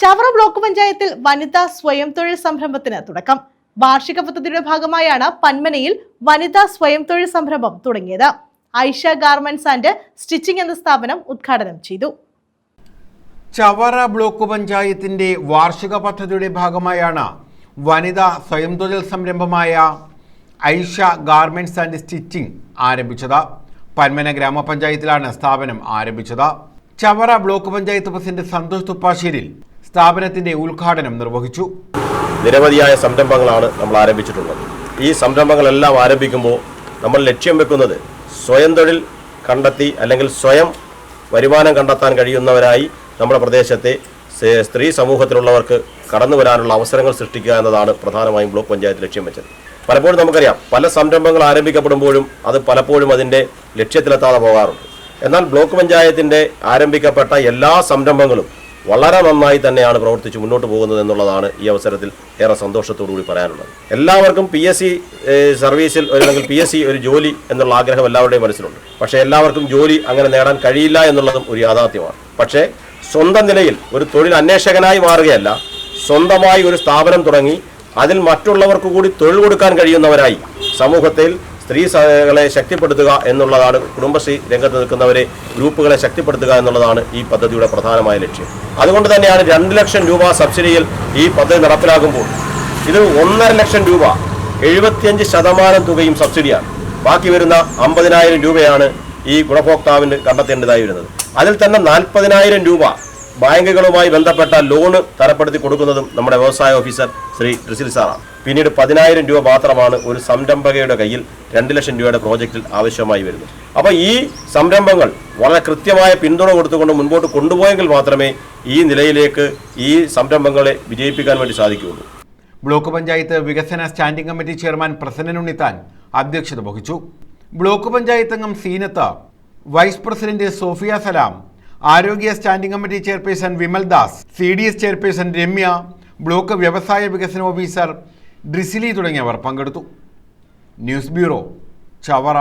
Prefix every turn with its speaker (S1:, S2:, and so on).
S1: Chavara block പഞ്ചായത്തിൽ വനിതാ സ്വയം തൊഴിൽ സംരംഭത്തിന് തുടക്കം. വാർഷിക പദ്ധതിയുടെ ഭാഗമായാണ് പന്മനയിൽ വനിതാ സ്വയം തൊഴിൽ സംരംഭം തുടങ്ങിയത്. ഐഷ ഗാർമെന്റ്സ് ആൻഡ് സ്റ്റിച്ചിങ് എന്ന സ്ഥാപനം ഉദ്ഘാടനം ചെയ്തു.
S2: ചവറ ബ്ലോക്ക് പഞ്ചായത്തിന്റെ വാർഷിക പദ്ധതിയുടെ ഭാഗമായാണ് വനിതാ സ്വയം തൊഴിൽ സംരംഭമായ ഐഷ ഗാർമെന്റ്സ് ആൻഡ് സ്റ്റിച്ചിങ് ആരംഭിച്ചത്. പന്മന ഗ്രാമപഞ്ചായത്തിലാണ് സ്ഥാപനം ആരംഭിച്ചത്. ചവറ ബ്ലോക്ക് പഞ്ചായത്ത് പ്രസിഡന്റ് സന്തോഷ് തുപ്പാശ്ശേരിൽ സ്ഥാപനത്തിന്റെ ഉദ്ഘാടനം നിർവഹിച്ചു.
S3: നിരവധിയായ സംരംഭങ്ങളാണ് നമ്മൾ ആരംഭിച്ചിട്ടുള്ളത്. ഈ സംരംഭങ്ങളെല്ലാം ആരംഭിക്കുമ്പോൾ നമ്മൾ ലക്ഷ്യം വെക്കുന്നത് സ്വയം തൊഴിൽ കണ്ടെത്തി അല്ലെങ്കിൽ സ്വയം വരുമാനം കണ്ടെത്താൻ കഴിയുന്നവരായി നമ്മുടെ പ്രദേശത്തെ സ്ത്രീ സമൂഹത്തിലുള്ളവർക്ക് കടന്നു വരാനുള്ള അവസരങ്ങൾ സൃഷ്ടിക്കുക എന്നതാണ് പ്രധാനമായും ബ്ലോക്ക് പഞ്ചായത്ത് ലക്ഷ്യം വെച്ചത്. പലപ്പോഴും നമുക്കറിയാം പല സംരംഭങ്ങൾ ആരംഭിക്കപ്പെടുമ്പോഴും അത് പലപ്പോഴും അതിന്റെ ലക്ഷ്യത്തിലെത്താതെ പോകാറുണ്ട്. എന്നാൽ ബ്ലോക്ക് പഞ്ചായത്തിന്റെ ആരംഭിക്കപ്പെട്ട എല്ലാ സംരംഭങ്ങളും വളരെ നന്നായി തന്നെയാണ് പ്രവർത്തിച്ച് മുന്നോട്ട് പോകുന്നത് എന്നുള്ളതാണ് ഈ അവസരത്തിൽ ഏറെ സന്തോഷത്തോടു കൂടി പറയാനുള്ളത്. എല്ലാവർക്കും പി എസ് സി സർവീസിൽ അല്ലെങ്കിൽ പി എസ് സി ഒരു ജോലി എന്നുള്ള ആഗ്രഹം എല്ലാവരുടെയും മനസ്സിലുണ്ട്. പക്ഷേ എല്ലാവർക്കും ജോലി അങ്ങനെ നേടാൻ കഴിയില്ല എന്നുള്ളതും ഒരു യാഥാർത്ഥ്യമാണ്. പക്ഷേ സ്വന്തം നിലയിൽ ഒരു തൊഴിൽ അന്വേഷകനായി മാറുകയല്ല സ്വന്തമായി ഒരു സ്ഥാപനം തുടങ്ങി അതിൽ മറ്റുള്ളവർക്ക് കൂടി തൊഴിൽ കൊടുക്കാൻ കഴിയുന്നവരായി സമൂഹത്തിൽ സ്ത്രീ സഹകളെ ശക്തിപ്പെടുത്തുക എന്നുള്ളതാണ് കുടുംബശ്രീ രംഗത്ത് നിൽക്കുന്നവരെ ഗ്രൂപ്പുകളെ ശക്തിപ്പെടുത്തുക എന്നുള്ളതാണ് ഈ പദ്ധതിയുടെ പ്രധാനമായ ലക്ഷ്യം. അതുകൊണ്ട് തന്നെയാണ് രണ്ട് ലക്ഷം രൂപ സബ്സിഡിയിൽ ഈ പദ്ധതി നടപ്പിലാക്കുമ്പോൾ ഇത് ഒന്നര ലക്ഷം രൂപ എഴുപത്തിയഞ്ച് ശതമാനം തുകയും സബ്സിഡിയാണ്. ബാക്കി വരുന്ന അമ്പതിനായിരം രൂപയാണ് ഈ ഗുണഭോക്താവിന് കണ്ടെത്തേണ്ടതായി വരുന്നത്. അതിൽ തന്നെ നാൽപ്പതിനായിരം രൂപ ബാങ്കുകളുമായി ബന്ധപ്പെട്ട ലോണ് തരപ്പെടുത്തി കൊടുക്കുന്നതും നമ്മുടെ വ്യവസായ ഓഫീസർ ശ്രീ ട്രിസിൽ സാറാണ്. പിന്നീട് പതിനായിരം രൂപ മാത്രമാണ് ഒരു സംരംഭകയുടെ കയ്യിൽ രണ്ട് ലക്ഷം രൂപയുടെ പ്രോജക്റ്റിൽ ആവശ്യമായി വരുന്നത്. അപ്പോൾ ഈ സംരംഭങ്ങൾ വളരെ കൃത്യമായ പിന്തുണ കൊടുത്തുകൊണ്ട് മുൻപോട്ട് കൊണ്ടുപോയെങ്കിൽ മാത്രമേ ഈ നിലയിലേക്ക് ഈ സംരംഭങ്ങളെ വിജയിപ്പിക്കാൻ വേണ്ടി സാധിക്കുകയുള്ളൂ.
S2: ബ്ലോക്ക് പഞ്ചായത്ത് വികസന standing committee chairman Prasannan Unnithan അധ്യക്ഷത വഹിച്ചു. ബ്ലോക്ക് പഞ്ചായത്ത് അംഗം Zeenath vice president Sophia Salam ആരോഗ്യ standing committee chairperson Vimal Das C D S chairperson Ramya block വ്യവസായ വികസന ഓഫീസർ ഡ്രിസിലി തുടങ്ങിയവർ പങ്കെടുത്തു. News bureau Chavara.